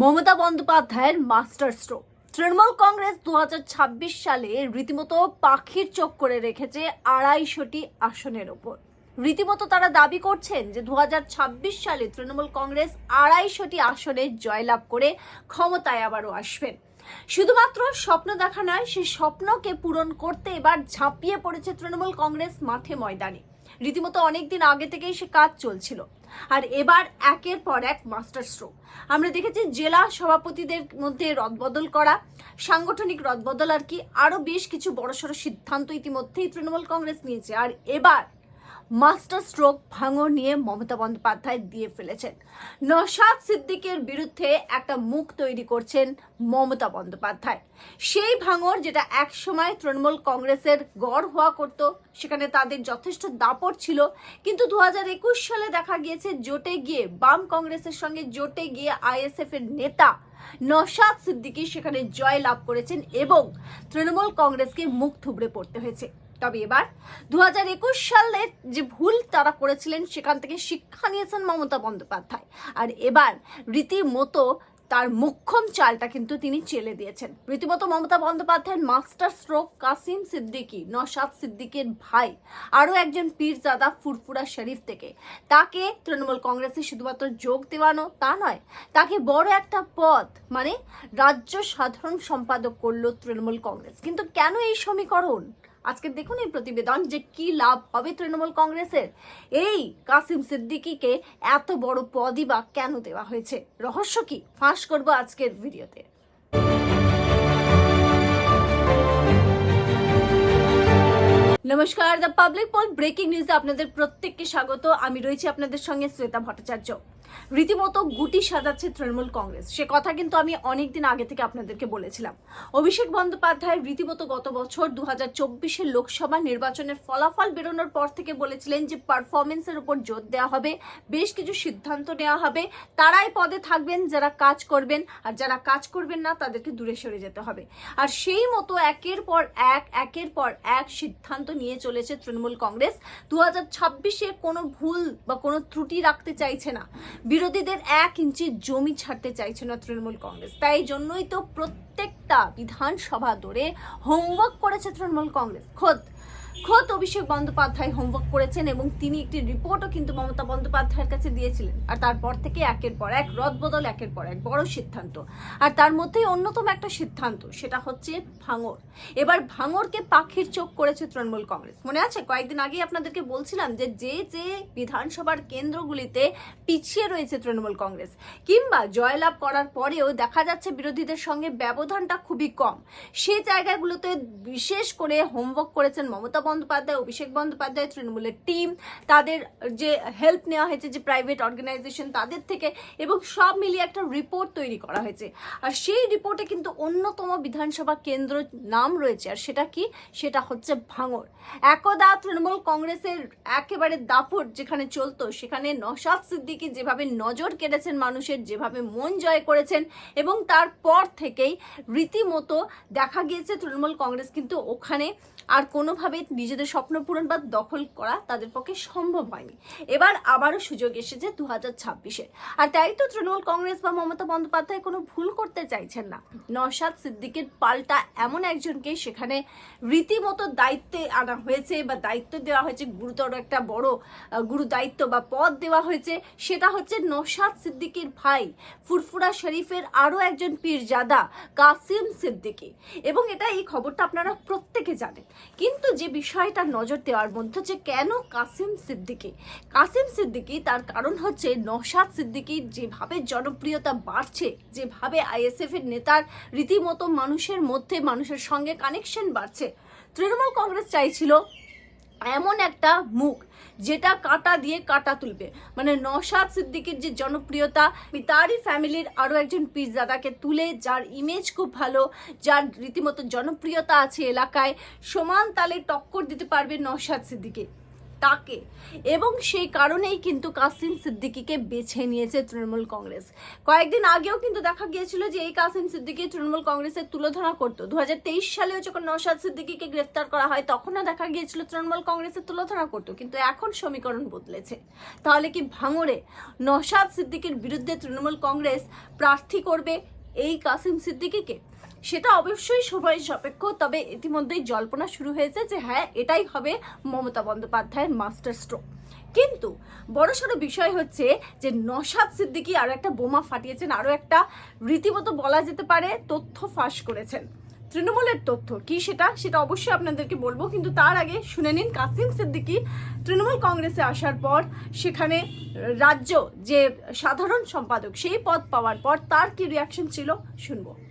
মমতা বন্দ্যোপাধ্যায়ের master stroke. Trinamool Congress দু হাজার ছাব্বিশ সালে রীতিমতো পাখির চোখ করে রেখেছে আড়াইশোটি আসনের ওপর। রীতিমতো তারা দাবি করছেন যে দু হাজার ছাব্বিশ সালে তৃণমূল কংগ্রেস আড়াইশোটি আসনে জয়লাভ করে ক্ষমতায় আবারও আসবেন। শুধুমাত্র স্বপ্ন দেখা নয় সেই স্বপ্নকে পূরণ করতে এবার ঝাঁপিয়ে পড়েছে তৃণমূল কংগ্রেস মাঠে ময়দানে। রীতিমতো অনেকদিন আগে থেকেই সে কাজ চলছিল। আর এবার একের পর এক মাস্টার স্ট্রোক। আমরা দেখেছি জেলা সভাপতিদের মধ্যে রদবদল করা, সাংগঠনিক রদবদল আর কি আরও বেশ কিছু বড়সড় সিদ্ধান্ত ইতিমধ্যেই তৃণমূল কংগ্রেস নিয়েছে। আর এবার মাস্টার স্ট্রোক ভাঙর নিয়ে মমতা বন্দ্যোপাধ্যায় দিয়ে ফেলেছেন। নসাদ সিদ্দিকের বিরুদ্ধে একটা মুখ তৈরি করছেন মমতা বন্দ্যোপাধ্যায়। সেই ভাঙর যেটা একসময় তৃণমূল কংগ্রেসের গড় হওয়া করত, সেখানে তাদের যথেষ্ট দাপট ছিল। কিন্তু দু হাজার একুশ সালে দেখা গিয়েছে জোটে গিয়ে, বাম কংগ্রেসের সঙ্গে জোটে গিয়ে আইএসএফ এর নেতা নসাদ সিদ্দিকী সেখানে জয় লাভ করেছেন এবং তৃণমূল কংগ্রেসকে মুখ থুবড়ে পড়তে হয়েছে। তবে এবার দু হাজার একুশ সালে যে ভুল তারা করেছিলেন, সেখান থেকে শিক্ষা নিয়েছেন মমতা বন্দ্যোপাধ্যায়। আর এবার রীতিমতো তার মোক্ষম চালটা কিন্তু তিনি চেলে দিয়েছেন। রীতিমতো মমতা বন্দ্যোপাধ্যায়ের মাস্টার স্ট্রোক কাসিম সিদ্দিকী নসাদ সিদ্দিকের ভাই, আরও একজন পীরজাদা ফুরফুরা শরীফ থেকে। তাকে তৃণমূল কংগ্রেসে শুধুমাত্র যোগ দেওয়ানো তা নয়, তাকে বড় একটা পদ মানে রাজ্য সাধারণ সম্পাদক করল তৃণমূল কংগ্রেস। কিন্তু কেন এই সমীকরণ? আজকে দেখুন এই প্রতিবেদন যে কি লাভ হবে তৃণমূল কংগ্রেসের। এই কাসিম সিদ্দিকীকে এত বড় পদই বা কেন দেওয়া হয়েছে? রহস্য কি? ফাঁস করব আজকের ভিডিওতে। নমস্কার, দ্য পাবলিক পল ব্রেকিং নিউজে আপনাদের প্রত্যেককে স্বাগত। আমি রয়েছি আপনাদের সঙ্গে শ্বেতা ভট্টাচার্য। রীতিমতো গুটি সাজাচ্ছে তৃণমূল কংগ্রেস। সে কথা কিন্তু আমি অনেকদিন আগে থেকে আপনাদেরকে বলেছিলাম। অভিষেক বন্দ্যোপাধ্যায় রীতিমতো গত বছর দু হাজার লোকসভা নির্বাচনের ফলাফল বেরোনোর পর থেকে বলেছিলেন যে পারফরমেন্সের উপর জোর দেওয়া হবে, বেশ কিছু সিদ্ধান্ত নেওয়া হবে। তারাই পদে থাকবেন, যারা কাজ করবেন, আর যারা কাজ করবেন না, তাদেরকে দূরে সরে যেতে হবে। আর সেই মতো একের পর এক, একের পর এক সিদ্ধান্ত নিয়ে চলেছে তৃণমূল কংগ্রেস। দু হাজার ছাব্বিশে কোনো ভুল বা কোনো ত্রুটি রাখতে চাইছে না। বিরোধীদের এক ইঞ্চি জমি ছাড়তে চাইছে না তৃণমূল কংগ্রেস। তাই জন্যই তো প্রত্যেকটা বিধানসভা ধরে হোমওয়ার্ক করেছে তৃণমূল কংগ্রেস। খোদ খোদ অভিষেক বন্দ্যোপাধ্যায় হোমওয়ার্ক করেছেন এবং তিনি একটি রিপোর্টও কিন্তু মমতা বন্দ্যোপাধ্যায়ের কাছে দিয়েছিলেন। আর তারপর থেকে একের পর এক রদবদল একের পর এক বড় সিদ্ধান্ত। আর তার মধ্যেই অন্যতম একটা সিদ্ধান্ত, সেটা হচ্ছে ভাঙর এবার ভাঙরকে পাখির চোখ করেছে তৃণমূল কংগ্রেস। মনে আছে? কয়েকদিন আগে আপনাদেরকে বলছিলাম যে যে যে বিধানসভার কেন্দ্রগুলিতে পিছিয়ে রয়েছে তৃণমূল কংগ্রেস, কিংবা জয়লাভ করার পরেও দেখা যাচ্ছে বিরোধীদের সঙ্গে ব্যবধানটা খুবই কম। সেই জায়গাগুলোতে বিশেষ করে হোমওয়ার্ক করেছেন মমতা বন্দ্যোপাধ্যায়, অভিষেক বন্দ্যোপাধ্যায়, তৃণমূলের টিম তাদের যে হেল্প নেওয়া হয়েছে, যে প্রাইভেট অর্গানাইজেশন তাদের থেকে, এবং সব মিলিয়ে একটা রিপোর্ট তৈরি করা হয়েছে। আর সেই রিপোর্টে কিন্তু অন্যতম বিধানসভা কেন্দ্র নাম রয়েছে, আর সেটা কি? সেটা হচ্ছে ভাঙর একদা তৃণমূল কংগ্রেসের একেবারে দাপট যেখানে চলতো, সেখানে নসাদ সিদ্দিকি যেভাবে নজর কেড়েছেন মানুষের, যেভাবে মন জয় করেছেন, এবং তারপর থেকেই রীতিমতো দেখা গিয়েছে তৃণমূল কংগ্রেস কিন্তু ওখানে আর কোনোভাবে নিজেদের স্বপ্ন পূরণ বা দখল করা তাদের পক্ষে সম্ভব হয়নি। এবার আবারও সুযোগ এসেছে দু হাজার ছাব্বিশে। আর তাই তো তৃণমূল কংগ্রেস বা মমতা বন্দ্যোপাধ্যায় কোনো ভুল করতে চাইছেন না। নসাদ সিদ্দিকের পাল্টা এমন একজনকে সেখানে রীতিমতো দায়িত্বে আনা হয়েছে বা দায়িত্ব দেওয়া হয়েছে, গুরুতর একটা বড় গুরু দায়িত্ব বা পদ দেওয়া হয়েছে, সেটা হচ্ছে নসাদ সিদ্দিকির ভাই ফুরফুরা শরীফের আরও একজন পীরজাদা কাসিম সিদ্দিকি। এবং এটা এই খবরটা আপনারা প্রত্যেকে জানেন। কিন্তু যে বিষয়টা নজর দেওয়ার মধ্যে যে কেন কাসিম সিদ্দিকি? কাসিম সিদ্দিকি তার কারণ হচ্ছে নশাদ সিদ্দিকি যেভাবে জনপ্রিয়তা বাড়ছে, যেভাবে আইএসএফ এর নেতার রীতিমতো মানুষের মধ্যে মানুষের সঙ্গে কানেকশন বাড়ছে। তৃণমূল কংগ্রেস চাইছিল এমন একটা মুখ যেটা কাটা দিয়ে কাটা তুলবে। মানে নসাদ সিদ্দিকির যে জনপ্রিয়তা, তারই ফ্যামিলির আরও একজন পিজাদাকে তুলে, যার ইমেজ খুব ভালো, যার রীতিমতো জনপ্রিয়তা আছে এলাকায়, সমান তালে টক্কর দিতে পারবে নসাদ সিদ্দিকি। তাকে। এবং সেই কারণেই কিন্তু কাসিম সিদ্দিকিকে বেছে নিয়েছে তৃণমূল কংগ্রেস। কয়েকদিন আগেও কিন্তু দেখা গিয়েছিল যে এই কাসিম সিদ্দিকি তৃণমূল কংগ্রেসের তুলোধনা করতো। দু হাজার তেইশ সালেও যখন নওশাদ সিদ্দিকিকে গ্রেফতার করা হয়, তখনও দেখা গিয়েছিল তৃণমূল কংগ্রেসের তুলোধনা করতো, কিন্তু এখন সমীকরণ বদলেছে। তাহলে কি ভাঙড়ে নওশাদ সিদ্দিকির বিরুদ্ধে তৃণমূল কংগ্রেস প্রার্থী করবে এই কাসিম সিদ্দিকিকে? সেটা অবশ্যই সময় সাপেক্ষ, তবে ইতিমধ্যেই জল্পনা শুরু হয়েছে যে হ্যাঁ এটাই হবে মমতা বন্দ্যোপাধ্যায়ের মাস্টার স্ট্রোক। কিন্তু বড়সড় বিষয় হচ্ছে যে নসাদ সিদ্দিকি আরও একটা বোমা ফাটিয়েছেন আরও একটা রীতিমতো বলা যেতে পারে তথ্য ফাঁস করেছেন। তৃণমূলের তথ্য, কি সেটা? সেটা অবশ্যই আপনাদেরকে বলব, কিন্তু তার আগে শুনে নিন, কাসিম সিদ্দিকী তৃণমূল কংগ্রেসে আসার পর সেখানে রাজ্য যে সাধারণ সম্পাদক, সেই পদ পাওয়ার পর তার কি রিয়াকশন ছিল? শুনব।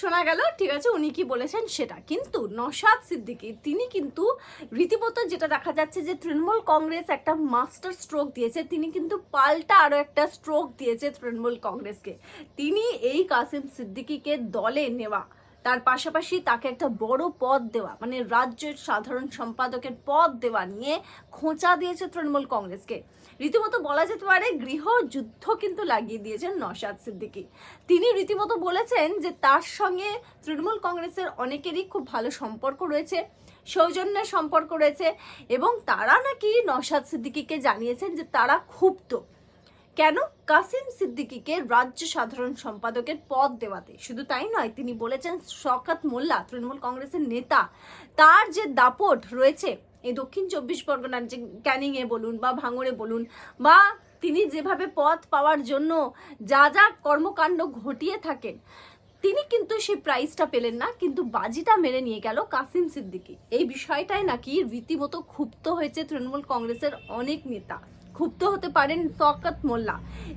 শোনা গেল, ঠিক আছে, উনি কি বলেছেন সেটা। কিন্তু নশাদ সিদ্দিকি, তিনি কিন্তু রীতিমতো যেটা দেখা যাচ্ছে যে তৃণমূল কংগ্রেস একটা মাস্টার স্ট্রোক দিয়েছে, তিনি কিন্তু পাল্টা আরও একটা স্ট্রোক দিয়েছে তৃণমূল কংগ্রেসকে। তিনি এই কাসিম সিদ্দিকিকে দলে নেওয়া তার পাশাপাশি তাকে একটা বড় পদ দেওয়া মানে রাজ্যের সাধারণ সম্পাদকের পদ দেওয়া নিয়ে খোঁচা দিয়েছে তৃণমূল কংগ্রেসকে। রীতিমতো বলা যেতে পারে গৃহযুদ্ধ কিন্তু লাগিয়ে দিয়েছেন নওশাদ সিদ্দিকী। তিনি রীতিমতো বলেছেন যে তার সঙ্গে তৃণমূল কংগ্রেসের অনেকেরই খুব ভালো সম্পর্ক রয়েছে, সৌজন্যের সম্পর্ক রয়েছে এবং তারা নাকি নওশাদ সিদ্দিকীকে জানিয়েছেন যে তারা ক্ষুব্ধ। কেন? কাসিম সিদ্দিকীকে রাজ্য সাধারণ সম্পাদকের পদ দেওয়াতে। শুধু তাই নয়, তিনি বলেছেন শওকত মোল্লা, তৃণমূল কংগ্রেসের নেতা, তার যে দাপট রয়েছে, এই দক্ষিণ চব্বিশ পরগনার যে ক্যানিংয়ে বলুন বা ভাঙড়ে বলুন, বা তিনি যেভাবে পদ পাওয়ার জন্য যা যা কর্মকাণ্ড ঘটিয়ে থাকেন, তিনি কিন্তু সেই প্রাইজটা পেলেন না, কিন্তু বাজিটা মেরে নিয়ে গেল কাসিম সিদ্দিকী। এই বিষয়টাই নাকি রীতিমতো ক্ষুব্ধ হয়েছে তৃণমূল কংগ্রেসের অনেক নেতা। ক্ষুব্ধ হতে পারেন শওকত মোল্লা।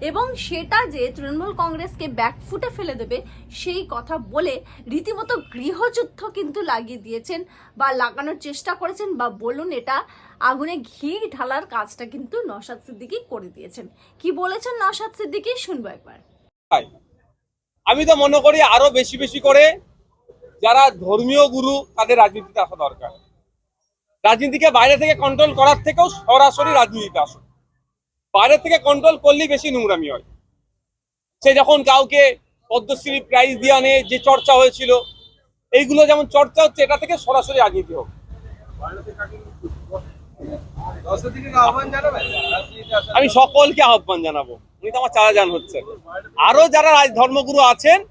এবং সেটা যে তৃণমূল কংগ্রেসকে ব্যাকফুটে ফেলে দেবে, সেই কথা বলে রীতিমতো গৃহযুদ্ধ কিন্তু লাগিয়ে দিয়েছেন বা লাগানোর চেষ্টা করেছেন বা বলুন এটা আগুনে ঘি ঢালার কাজটা কিন্তু নসাদ সিদ্দিকী করে দিয়েছেন। কি বলেছেন নসাদ সিদ্দিকী? শুনব একবার। আমি তো মনে করি আরও বেশি বেশি করে যারা ধর্মীয় গুরু, তাদের রাজনীতিতে আসা দরকার। রাজনীতিকে বাইরে থেকে কন্ট্রোল করার থেকেও সরাসরি রাজনীতিতে আসুন। বাইরে থেকে কন্ট্রোল করলেই বেশি নোংরামি হয়। সে যখন কাউকে পদ্মশ্রী প্রাইজ দিয়ে আনে, যে চর্চা হয়েছিল, এইগুলো যেমন চর্চা হচ্ছে, এটা থেকে সরাসরি রাজনীতি হোক। আমি সকলকে আহ্বান জানাব, উনি তো আমার চারা হচ্ছে আরও যারা রাজ- ধর্মগুরু আছেন,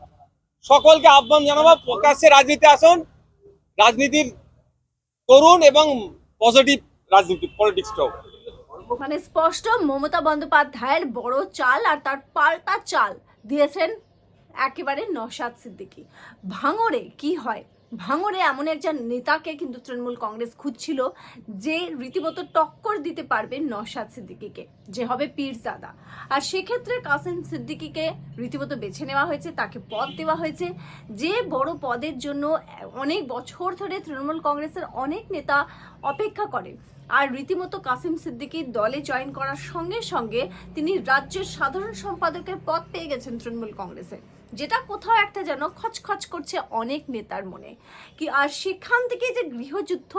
সকলকে আহ্বান জানাব, প্রকাশ্যে রাজনীতি আসুন, রাজনীতির করুন এবং পজিটিভ রাজনীতি পলিটিক্সটাও মানে স্পষ্ট মমতা বন্দ্যোপাধ্যায়ের বড় চাল আর তার পাল্টা চাল দিয়েছেন একেবারে নসাদ সিদ্দিকি। ভাঙরে কি হয়? ভাঙরে এমন একজন নেতাকে কিন্তু তৃণমূল কংগ্রেস খুঁজছিল যে রীতিমতো টক্কর দিতে পারবে নসাদ সিদ্দিকিকে, যে হবে পীরজাদা। আর সেক্ষেত্রে কাসিম সিদ্দিকিকে রীতিমতো বেছে নেওয়া হয়েছে, তাকে পদ দেওয়া হয়েছে, যে বড় পদের জন্য অনেক বছর ধরে তৃণমূল কংগ্রেসের অনেক নেতা অপেক্ষা করে আর রীতিমতো কাসিম সিদ্দিকীর দলে জয়েন করার সঙ্গে সঙ্গে তিনি রাজ্যের সাধারণ সম্পাদকের পদ পেয়ে গেছেন তৃণমূল কংগ্রেসে। যেটা কোথাও একটা যেন খচখচ করছে অনেক নেতার মনে। কি আর সেখান থেকে যে গৃহযুদ্ধ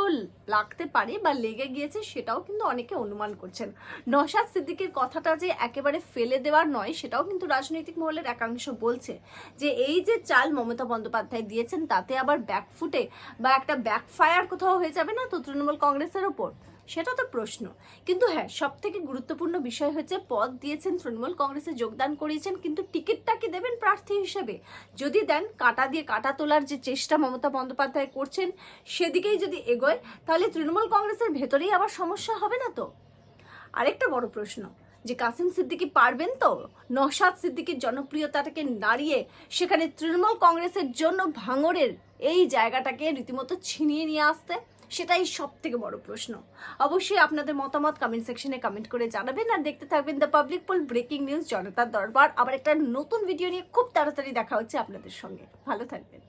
লাগতে পারে বা লেগে গিয়েছে সেটাও কিন্তু অনেকে অনুমান করছেন। নসাদ সিদ্দিকের কথাটা যে একেবারে ফেলে দেওয়ার নয়, সেটাও কিন্তু রাজনৈতিক মহলের একাংশ বলছে যে এই যে চাল মমতা বন্দ্যোপাধ্যায় দিয়েছেন, তাতে আবার ব্যাকফুটে বা একটা ব্যাকফায়ার কোথাও হয়ে যাবে না তো তৃণমূল কংগ্রেসের ওপর? সেটা তো প্রশ্ন। কিন্তু হ্যাঁ সব থেকে গুরুত্বপূর্ণ বিষয় হচ্ছে পদ দিয়েছেন তৃণমূল কংগ্রেসে যোগদান করিয়েছেন, কিন্তু টিকিটটা কি দেবেন প্রার্থী হিসেবে? যদি দেন, কাটা দিয়ে কাটা তোলার যে চেষ্টা মমতা বন্দ্যোপাধ্যায় করছেন, সেদিকেই যদি এগোয়, তাহলে তৃণমূল কংগ্রেসের ভেতরেই আবার সমস্যা হবে না তো? আরেকটা বড় প্রশ্ন, যে কাসিম সিদ্দিকি পারবেন তো? নসাদ সিদ্দিকির জনপ্রিয়তাটাকে নাড়িয়ে সেখানে তৃণমূল কংগ্রেসের জন্য ভাঙরের এই জায়গাটাকে রীতিমতো ছিনিয়ে নিয়ে আসতে? সেটাই সব থেকে বড় প্রশ্ন। অবশ্যই আপনাদের মতামত কমেন্ট সেকশনে কমেন্ট করে জানাবেন আর দেখতে থাকবেন the public poll breaking news জনতার দরবার। আবার একটা নতুন ভিডিও নিয়ে খুব তাড়াতাড়ি দেখা হচ্ছে আপনাদের সঙ্গে। ভালো থাকবেন।